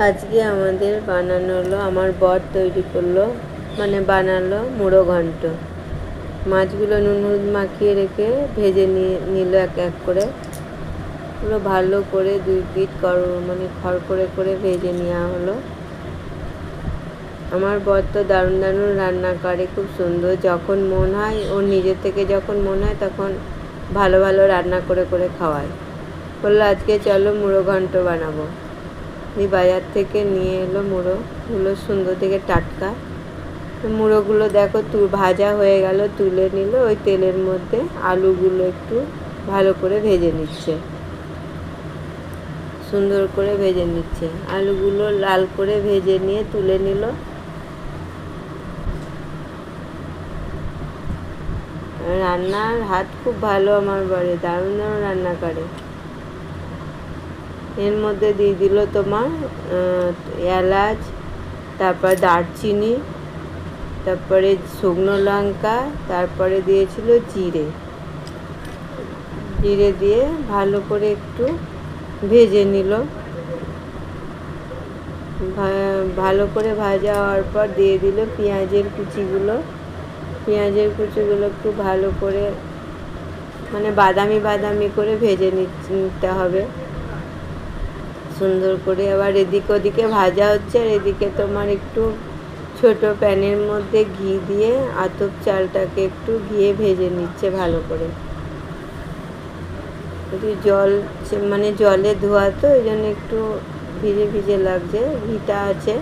আজকে আমাদের বানানো হলো, আমার বর তৈরি করল মানে বানালো মুড়ো ঘন্ট। মাছগুলো নুন হলুদ মাখিয়ে রেখে ভেজে নিয়ে নিল এক এক করে। পুরো ভালো করে দুই পিঠ কর মানে খড় করে করে ভেজে নেওয়া হলো। আমার বর তো দারুণ দারুণ রান্না করে, খুব সুন্দর। যখন মন হয় ওর নিজের থেকে যখন মন হয়, তখন ভালো ভালো রান্না করে করে খাওয়ায়। বলল, আজকে চলো মুড়ো ঘন্ট বানাবো। এই বাজার থেকে নিয়ে এলো মুড়ো। গুলো সুন্দর থেকে টাটকা। মুড়োগুলো দেখো, তু, ভাজা হয়ে গেল, তুলে নিল ওই তেলের মধ্যে। আলুগুলো একটু ভালো করে ভেজে নিচ্ছে। সুন্দর করে ভেজে নিচ্ছে। আলুগুলো লাল করে ভেজে নিয়ে তুলে নিল। রান্নার হাত খুব ভালো আমার বাড়ি দারুণ দারুণ রান্না করে। এর মধ্যে দিয়ে দিল তোমার এলাচ, তারপর দারচিনি, তারপরে শুকনো লঙ্কা, তারপরে দিয়েছিল জিরে। জিরে দিয়ে ভালো করে একটু ভেজে নিল। ভালো করে ভাজা হওয়ার পর দিয়ে দিল পেঁয়াজের কুচিগুলো। পেঁয়াজের কুচিগুলো একটু ভালো করে মানে বাদামি বাদামি করে ভেজে নিতে হবে। সুন্দর করে আবার এদিক ওদিকে ভাজা হচ্ছে, আর এদিকে তোমার একটু ছোট প্যানের মধ্যে ঘি দিয়ে আতপ চালটাকে একটু ঘিয়ে ভেজে নিচ্ছে ভালো করে। একটু জল মানে জলে ধোয়া তো ওই জন্য একটু ভিজে ভিজে লাগছে, ঘিটা আছে।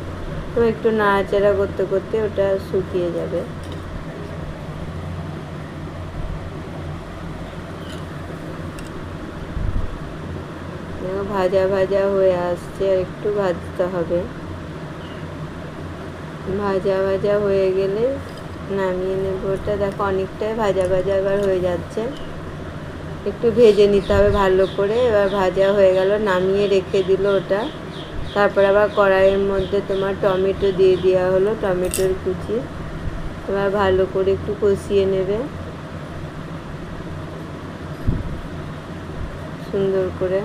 তো একটু নাড়াচাড়া করতে করতে ওটা শুকিয়ে যাবে। ভাজা ভাজা হয়ে আসছে, আর একটু ভাজতে হবে। ভাজা ভাজা হয়ে গেলে নামিয়ে নেব। ওটা দেখো অনেকটাই ভাজা ভাজা এবার হয়ে যাচ্ছে। একটু ভেজে নিতে হবে ভালো করে। এবার ভাজা হয়ে গেল, নামিয়ে রেখে দিল ওটা। তারপর আবার কড়াইয়ের মধ্যে তোমার টমেটো দিয়ে দেওয়া হলো, টমেটোর কুচি। এবার ভালো করে একটু কষিয়ে নেবে। সুন্দর করে।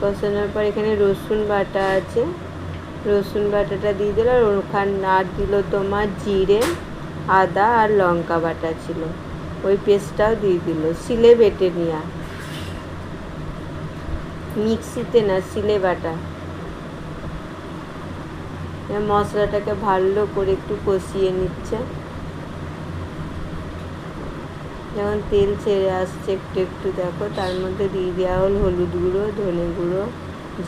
কষানোর পর এখানে রসুন বাটা আছে। রসুন বাটাটা দিয়ে দিল আর ওখান আর দিল তোমার জিরে, আদা আর লঙ্কা বাটা ছিল। ওই পেস্টটাও দিয়ে দিল, শিলে বেটে নেওয়া মিক্সিতে না, শিলে বাটা। মশলাটাকে ভালো করে একটু কষিয়ে নিচ্ছে। যখন তেল ছেড়ে আসছে, একটু একটু, দেখো, তার মধ্যে দিয়ে দেওয়া হল হলুদ গুঁড়ো, ধনে গুঁড়ো